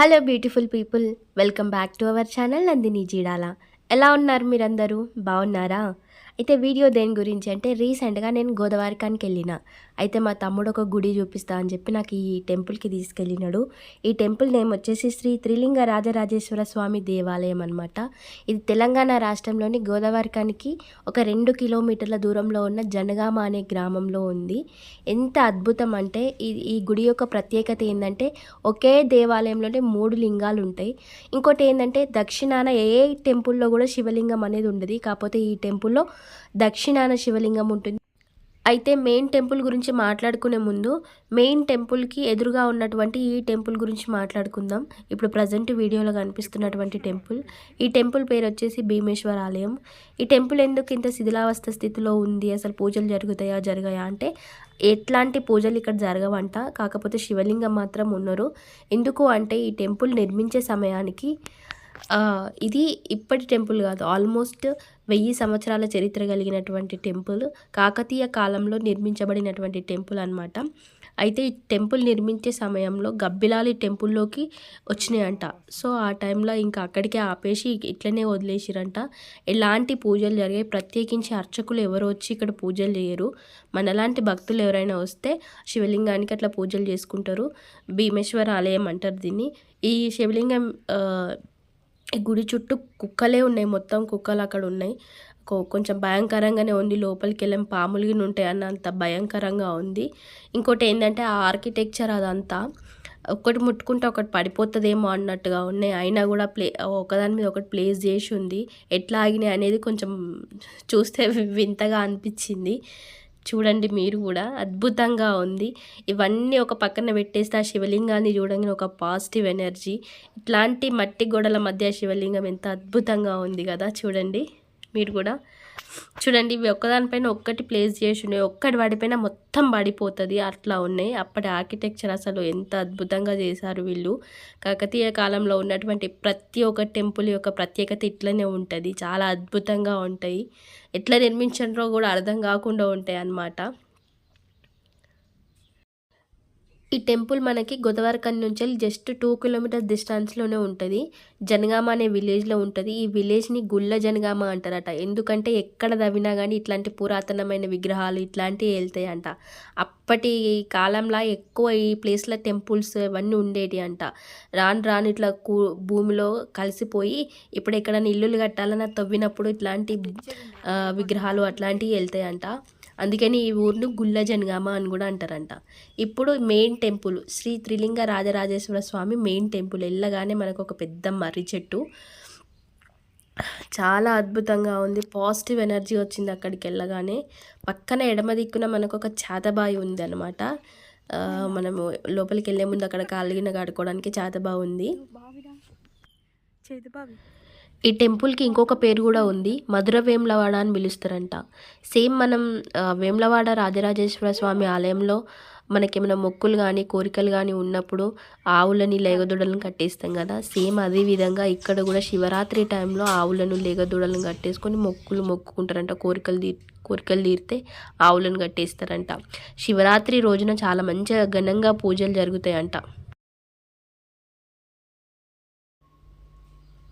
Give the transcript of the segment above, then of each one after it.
Hello beautiful people welcome back to our channel Nandini Jeedala ఎలా ఉన్నారు మీరందరూ బాగున్నారా అయితే వీడియో దేని గురించి అంటే రీసెంట్గా నేను గోదావరికానికి వెళ్ళిన అయితే మా తమ్ముడు ఒక గుడి చూపిస్తా అని చెప్పి నాకు ఈ టెంపుల్కి తీసుకెళ్ళినాడు. ఈ టెంపుల్ నేమ్ వచ్చేసి శ్రీ త్రిలింగ రాజరాజేశ్వర స్వామి దేవాలయం అనమాట ఇది తెలంగాణ రాష్ట్రంలోని గోదావరికానికి ఒక రెండు కిలోమీటర్ల దూరంలో ఉన్న జనగామ అనే గ్రామంలో ఉంది. ఎంత అద్భుతం అంటే ఈ ఈ గుడి యొక్క ప్రత్యేకత ఏంటంటే ఒకే దేవాలయంలోనే మూడు లింగాలు ఉంటాయి ఇంకోటి ఏంటంటే దక్షిణాన ఏ టెంపుల్లో కూడా శివలింగం అనేది ఉండదు. కాకపోతే ఈ టెంపుల్లో దక్షిణాన శివలింగం ఉంటుంది. అయితే మెయిన్ టెంపుల్ గురించి మాట్లాడుకునే ముందు మెయిన్ టెంపుల్కి ఎదురుగా ఉన్నటువంటి ఈ టెంపుల్ గురించి మాట్లాడుకుందాం. ఇప్పుడు ప్రజెంట్ వీడియోలో కనిపిస్తున్నటువంటి టెంపుల్. ఈ టెంపుల్ పేరు వచ్చేసి భీమేశ్వర ఆలయం. ఈ టెంపుల్ ఎందుకు ఇంత శిథిలావస్థ స్థితిలో ఉంది? అసలు పూజలు జరుగుతాయా జరగాయా? అంటే ఎట్లాంటి పూజలు ఇక్కడ జరగవంట? కాకపోతే శివలింగం మాత్రం ఉన్నారు. ఎందుకు అంటే ఈ టెంపుల్ నిర్మించే సమయానికి ఇది ఇప్పటి టెంపుల్ కాదు. ఆల్మోస్ట్ వెయ్యి సంవత్సరాల చరిత్ర కలిగినటువంటి టెంపుల్. కాకతీయ కాలంలో నిర్మించబడినటువంటి టెంపుల్ అన్నమాట. అయితే ఈ టెంపుల్ నిర్మించే సమయంలో గబ్బిలాలి టెంపుల్లోకి వచ్చినాయంట. సో ఆ టైంలో ఇంకా అక్కడికే ఆపేసి ఇట్లనే వదిలేసిరంట. ఎలాంటి పూజలు జరిగాయి? ప్రత్యేకించి అర్చకులు ఎవరు వచ్చి ఇక్కడ పూజలు చేయరు? మనలాంటి భక్తులు ఎవరైనా వస్తే శివలింగానికి అట్లా పూజలు చేసుకుంటారు. భీమేశ్వర ఆలయం అంటారు దీన్ని. ఈ శివలింగం గుడి చుట్టూ కుక్కలే ఉన్నాయి మొత్తం కుక్కలు అక్కడ ఉన్నాయి. కొంచెం భయంకరంగానే ఉంది. లోపలికి వెళ్ళాం పాములు ఉంటాయి ఉంటాయి అన్నంత భయంకరంగా ఉంది. ఇంకోటి ఏంటంటే ఆ ఆర్కిటెక్చర్ అదంతా ఒకటి ముట్టుకుంటే ఒకటి పడిపోతుందేమో అన్నట్టుగా ఉన్నాయి. అయినా కూడా ప్లే ఒకదాని మీద ఒకటి ప్లేస్ చేసి ఉంది. ఎట్లా ఆగినాయి అనేది కొంచెం చూస్తే వింతగా అనిపించింది. చూడండి మీరు కూడా అద్భుతంగా ఉంది. ఇవన్నీ ఒక పక్కన పెట్టేస్తే ఆ శివలింగాన్ని చూడంగానే ఒక పాజిటివ్ ఎనర్జీ. ఇట్లాంటి మట్టి గోడల మధ్య శివలింగం ఎంత అద్భుతంగా ఉంది కదా చూడండి. మీరు కూడా చూడండి ఇవి ఒక్కదానిపైన ఒక్కటి ప్లేస్ చేసి ఉన్నాయి. ఒక్కటి పడిపోయినా మొత్తం పడిపోతుంది. అట్లా ఉన్నాయి. అప్పటి ఆర్కిటెక్చర్ అసలు ఎంత అద్భుతంగా చేశారు వీళ్ళు. కాకతీయ కాలంలో ఉన్నటువంటి ప్రతి ఒక్క టెంపుల్ యొక్క ప్రత్యేకత ఇట్లనే ఉంటుంది. చాలా అద్భుతంగా ఉంటాయి. ఎట్లా నిర్మించడంలో కూడా అర్థం కాకుండా ఉంటాయి అన్నమాట ఈ టెంపుల్ మనకి గోదావరికన్ నుంచి జస్ట్ టూ కిలోమీటర్స్ డిస్టెన్స్లోనే ఉంటుంది. జనగామ అనే విలేజ్లో ఉంటుంది. ఈ విలేజ్ని గుళ్ళ జనగామ అంటారట. ఎందుకంటే ఎక్కడ తవ్వినా కానీ ఇట్లాంటి పురాతనమైన విగ్రహాలు ఇట్లాంటివి వెళ్తాయి అంట అప్పటి కాలంలో ఎక్కువ ఈ ప్లేస్లో టెంపుల్స్ ఇవన్నీ ఉండేటి అంట. రాను రాను ఇట్లా కూ భూమిలో కలిసిపోయి ఇప్పుడు ఎక్కడైనా ఇల్లులు కట్టాలన్నా తవ్వినప్పుడు ఇట్లాంటి విగ్రహాలు అట్లాంటివి వెళ్తాయంట అందుకని ఈ ఊరిని గుల్ల జనగామ అని కూడా అంటారంట. ఇప్పుడు main temple Shri Trilinga Rajarajeshwara Swamy main temple వెళ్ళగానే మనకు ఒక పెద్ద మర్రి చెట్టు. చాలా అద్భుతంగా ఉంది. పాజిటివ్ ఎనర్జీ వచ్చింది అక్కడికి వెళ్ళగానే పక్కన ఎడమ దిక్కున మనకు ఒక చేతబాయి ఉంది అనమాట మనము లోపలికి వెళ్ళే ముందు అక్కడ కాలిగిన కడుక్కోవడానికి చేతబావి ఉంది చేతబావి ఈ టెంపుల్కి ఇంకొక పేరు కూడా ఉంది. మధుర వేములవాడ అని పిలుస్తారంట. సేమ్ మనం ఆ, వేములవాడ రాజరాజేశ్వర స్వామి ఆలయంలో మనకేమైనా మొక్కులు కానీ కోరికలు కానీ ఉన్నప్పుడు ఆవులని లేగదూడలను కట్టేస్తాం కదా. సేమ్ అదే విధంగా ఇక్కడ కూడా శివరాత్రి టైంలో ఆవులను లేగదూడలను కట్టేసుకొని మొక్కులు మొక్కుకుంటారంట. కోరికలు తీ కోరికలు తీరితే ఆవులను కట్టేస్తారంట. శివరాత్రి రోజున చాలా మంచిగా ఘనంగా పూజలు జరుగుతాయంట.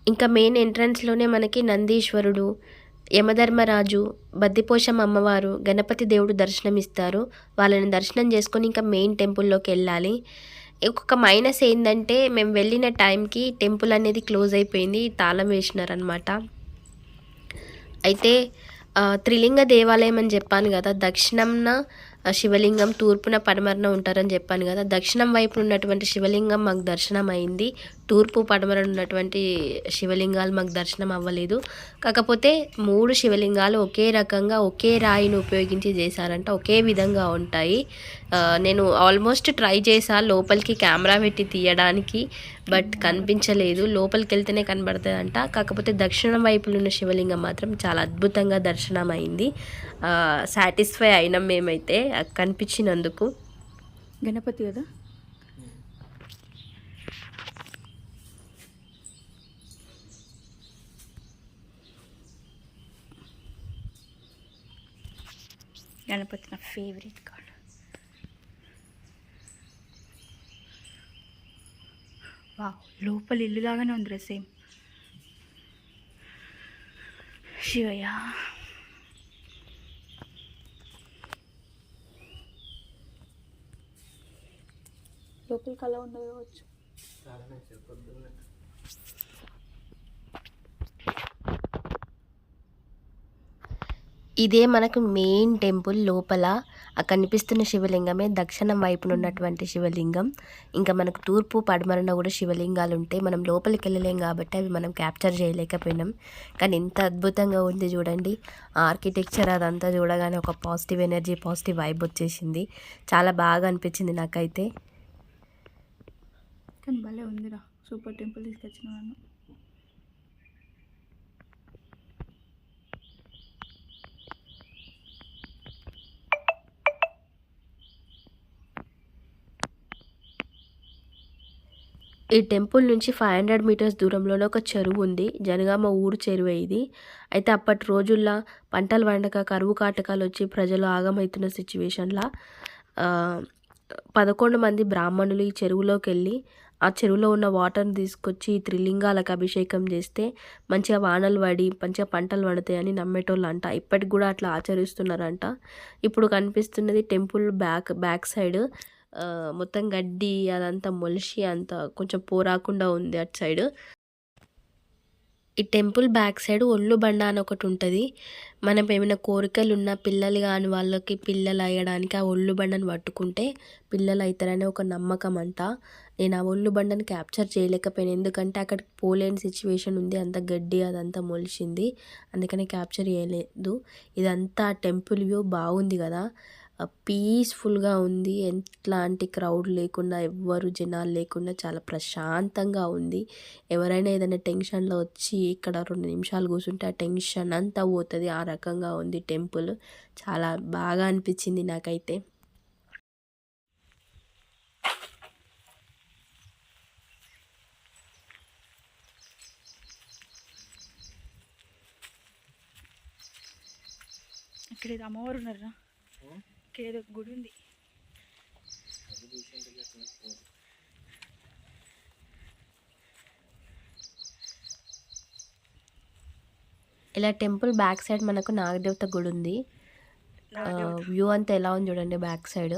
ఇంకా మెయిన్ ఎంట్రన్స్లోనే మనకి నందీశ్వరుడు యమధర్మరాజు బద్దిపోషం అమ్మవారు గణపతి దేవుడు దర్శనం ఇస్తారు వాళ్ళని దర్శనం చేసుకొని ఇంకా మెయిన్ టెంపుల్లోకి వెళ్ళాలి. ఒక్కొక్క మైనస్ ఏంటంటే మేము వెళ్ళిన టైంకి టెంపుల్ అనేది క్లోజ్ అయిపోయింది తాళం వేసినారనమాట అయితే త్రిలింగ దేవాలయం అని చెప్పాను కదా దక్షిణంన శివలింగం తూర్పున పడమరన ఉంటారని చెప్పాను కదా దక్షిణం వైపు ఉన్నటువంటి శివలింగం మాకు దర్శనం అయింది తూర్పు పడమర ఉన్నటువంటి శివలింగాలు మాకు దర్శనం అవ్వలేదు. కాకపోతే మూడు శివలింగాలు ఒకే రకంగా ఒకే రాయిని ఉపయోగించి చేశారంట. ఒకే విధంగా ఉంటాయి. నేను ఆల్మోస్ట్ ట్రై చేశా లోపలికి కెమెరా పెట్టి తీయడానికి బట్ కనిపించలేదు. లోపలికి వెళ్తేనే కనబడుతుందంట. కాకపోతే దక్షిణం వైపులో ఉన్న శివలింగం మాత్రం చాలా అద్భుతంగా దర్శనం అయింది సాటిస్ఫై అయినాం మేమైతే కనిపించినందుకు. గణపతి కదా? గణపతి నా ఫేవరెట్ కార్డ్ వా లోపల ఇల్లు లాగానే ఉంది సేమ్ శివయ్య. లోపలికి అలా ఉండవచ్చు ఇదే మనకు మెయిన్ టెంపుల్ లోపల ఆ కనిపిస్తున్న శివలింగమే దక్షిణం వైపున ఉన్నటువంటి శివలింగం. ఇంకా మనకు తూర్పు పడమరన కూడా శివలింగాలు ఉంటాయి మనం లోపలికి వెళ్ళలేం కాబట్టి అవి మనం క్యాప్చర్ చేయలేకపోయినాం. కానీ ఎంత అద్భుతంగా ఉంది చూడండి. ఆ ఆర్కిటెక్చర్ అదంతా చూడగానే ఒక పాజిటివ్ ఎనర్జీ పాజిటివ్ వైబ్ వచ్చేసింది. చాలా బాగా అనిపించింది నాకైతే. కానీ భలే ఉందిరా. సూపర్ టెంపుల్ తీసుకొచ్చిన ఈ టెంపుల్ నుంచి ఫైవ్ హండ్రెడ్ మీటర్స్ దూరంలోనే ఒక చెరువు ఉంది. జనగామ ఊరు చెరువే ఇది. అయితే అప్పటి రోజుల్లో పంటలు వండక కరువు కాటకాలు వచ్చి ప్రజలు ఆగమవుతున్న సిచ్యువేషన్లో పదకొండు మంది బ్రాహ్మణులు ఈ చెరువులోకి వెళ్ళి ఆ చెరువులో ఉన్న వాటర్ని తీసుకొచ్చి ఈ త్రిలింగాలకు అభిషేకం చేస్తే మంచిగా వానలు పడి మంచిగా పంటలు పడతాయని నమ్మేటోళ్ళు అంట. ఇప్పటికి కూడా అట్లా ఆచరిస్తున్నారంట. ఇప్పుడు కనిపిస్తున్నది టెంపుల్ బ్యాక్ బ్యాక్ సైడ్. మొత్తం గడ్డి అదంతా మొలిచి అంత కొంచెం పోరాకుండా ఉంది అటు సైడ్. ఈ టెంపుల్ బ్యాక్ సైడ్ ఒళ్ళు బండ అని ఒకటి ఉంటుంది. మనం ఏమైనా కోరికలు ఉన్న పిల్లలు కాని వాళ్ళకి పిల్లలు అయ్యడానికి ఆ ఒళ్ళు బండను పట్టుకుంటే పిల్లలు అవుతారని ఒక నమ్మకం అంట. నేను ఆ ఒళ్ళు బండను క్యాప్చర్ చేయలేకపోయాను. ఎందుకంటే అక్కడికి పోలేని సిచ్యువేషన్ ఉంది. అంత గడ్డి అదంతా మొలిచింది. అందుకని క్యాప్చర్ చేయలేదు. ఇదంతా టెంపుల్ వ్యూ బాగుంది కదా. పీస్ఫుల్గా ఉంది. ఎట్లాంటి క్రౌడ్ లేకుండా ఎవ్వరు జనాలు లేకుండా చాలా ప్రశాంతంగా ఉంది. ఎవరైనా ఏదైనా టెన్షన్లో వచ్చి ఇక్కడ రెండు నిమిషాలు కూర్చుంటే ఆ టెన్షన్ అంతా పోతుంది. ఆ రకంగా ఉంది టెంపుల్ చాలా బాగా అనిపించింది నాకైతే. ఇక్కడ అమ్మవారు ఉన్నారా ఇక్కడ ఏదో గుడి ఉంది. ఇలా టెంపుల్ బ్యాక్ సైడ్ మనకు నాగదేవత గుడి ఉంది. వ్యూ అంతా ఎలా ఉంది చూడండి బ్యాక్ సైడ్.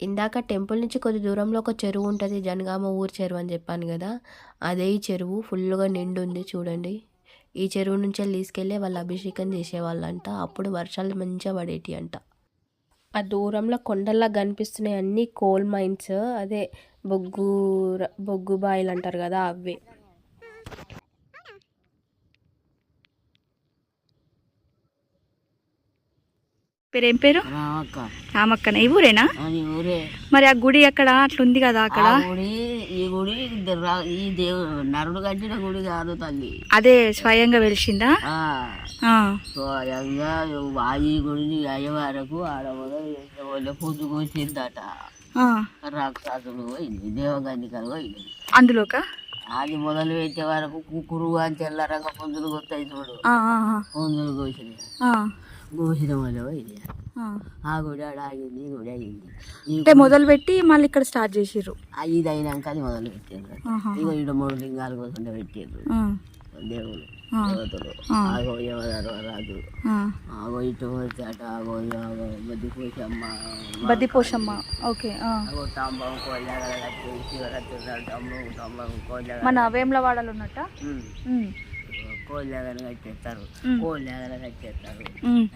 ఇందాక టెంపుల్ నుంచి కొద్ది దూరంలో ఒక చెరువు ఉంటుంది జనగామ ఊరు చెరువు అని చెప్పాను కదా అదే ఈ చెరువు ఫుల్గా నిండు ఉంది చూడండి. ఈ చెరువు నుంచి తీసుకెళ్ళి వాళ్ళు అభిషేకం చేసేవాళ్ళంట అప్పుడు వర్షాలు మంచిగా పడేటి అంట. ఆ దూరంలో కొండల్లా కనిపిస్తున్నాయి అన్ని కోల్ మైన్స్ అదే బొగ్గు బొగ్గు బాయిలు అంటారు కదా అవే పేరు పేరు? రామక్క. రామక్కన ఈ ఊరేనా? మరి ఆ గుడి అక్కడ అట్లా ఉంది కదా అక్కడ? ఈ గుడి ఈ దేవుడు నరుడు కట్టిన గుడి కాదు తల్లి. అదే స్వయంగా వెలిసిందా? స్వయంగా ఈ గుడిని అయ్యవారకు ఆడ మొదలు పొద్దు కూర్చిందట. ఆ. రాక్షసుడు పోయింది దేవగన్నికలు పోయింది. అందులోక? అది మొదలు పెట్టే వరకు కుకురు అని తెల్లరంగా పొందులు కొత్తాయి చూడు. ఆ, ఆ, పొందులు కోసిన ఆ, గుడి ఆగింది గుడి అయింది అంటే మొదలు పెట్టి మళ్ళీ ఇక్కడ స్టార్ట్ చేసిర్రు. ఇది అయినాక అది మొదలు పెట్టారు. ఇగో ఈడ మూడు లింగాలు కోసం పెట్టారు దేవుడు ఆ. దేవతలు. ఆగో యమధర్మ రాజు. ఆగో ఇటు వచ్చాట ఆగో ఆగో బద్ది పోషమ్మ బద్ది పోషమ్మ ఓకే ఆ. ఆగో తాంబం కోళ్ళగల మన వేములవాడలో ఉన్నట్ట? ఉమ్, కోళ్ళగల కట్టేస్తారు. ఉమ్. కోళ్ళగల కట్టేస్తారు.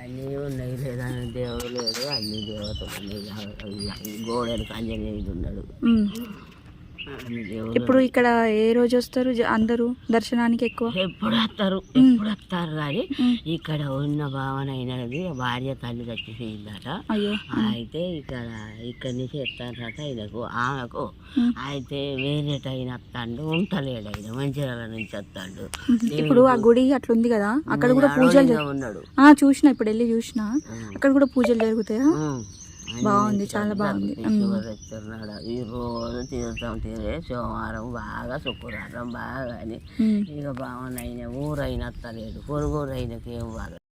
అన్నీ ఉన్నాయి లేదా దేవుడు లేడు. అన్ని దేవతలు గోడలకు ఆంజనేయుడు ఉన్నాడు. ఇప్పుడు ఇక్కడ ఏ రోజు వస్తారు? అందరూ దర్శనానికి ఎక్కువ? ఎప్పుడు వస్తారు ఎప్పుడు వస్తారు కానీ. ఇక్కడ ఉన్న భావన అయినది భార్య తల్లి చచ్చిపోయిందట అయ్యో. అయితే ఇక్కడ ఇక్కడి నుంచి ఎత్తారట ఆయనకు ఆమెకు. అయితే వేరే టైం వస్తాడు ఉంటలేడు ఆయన మంచిర్యాల నుంచి వస్తాడు ఇప్పుడు ఆ గుడి అట్లా ఉంది కదా అక్కడ కూడా పూజలు ఉన్నాడు. ఆ చూసిన ఇప్పుడు వెళ్ళి చూసిన. అక్కడ కూడా పూజలు జరుగుతాయా. బాగుంది చాలా బాగుంది. ఈ రోజు తీర్థం తీరే సోమవారం బాగా శుక్రవారం బాగా అని. ఇక అయిన ఊరైన పొరుగురు అయినకి బాగా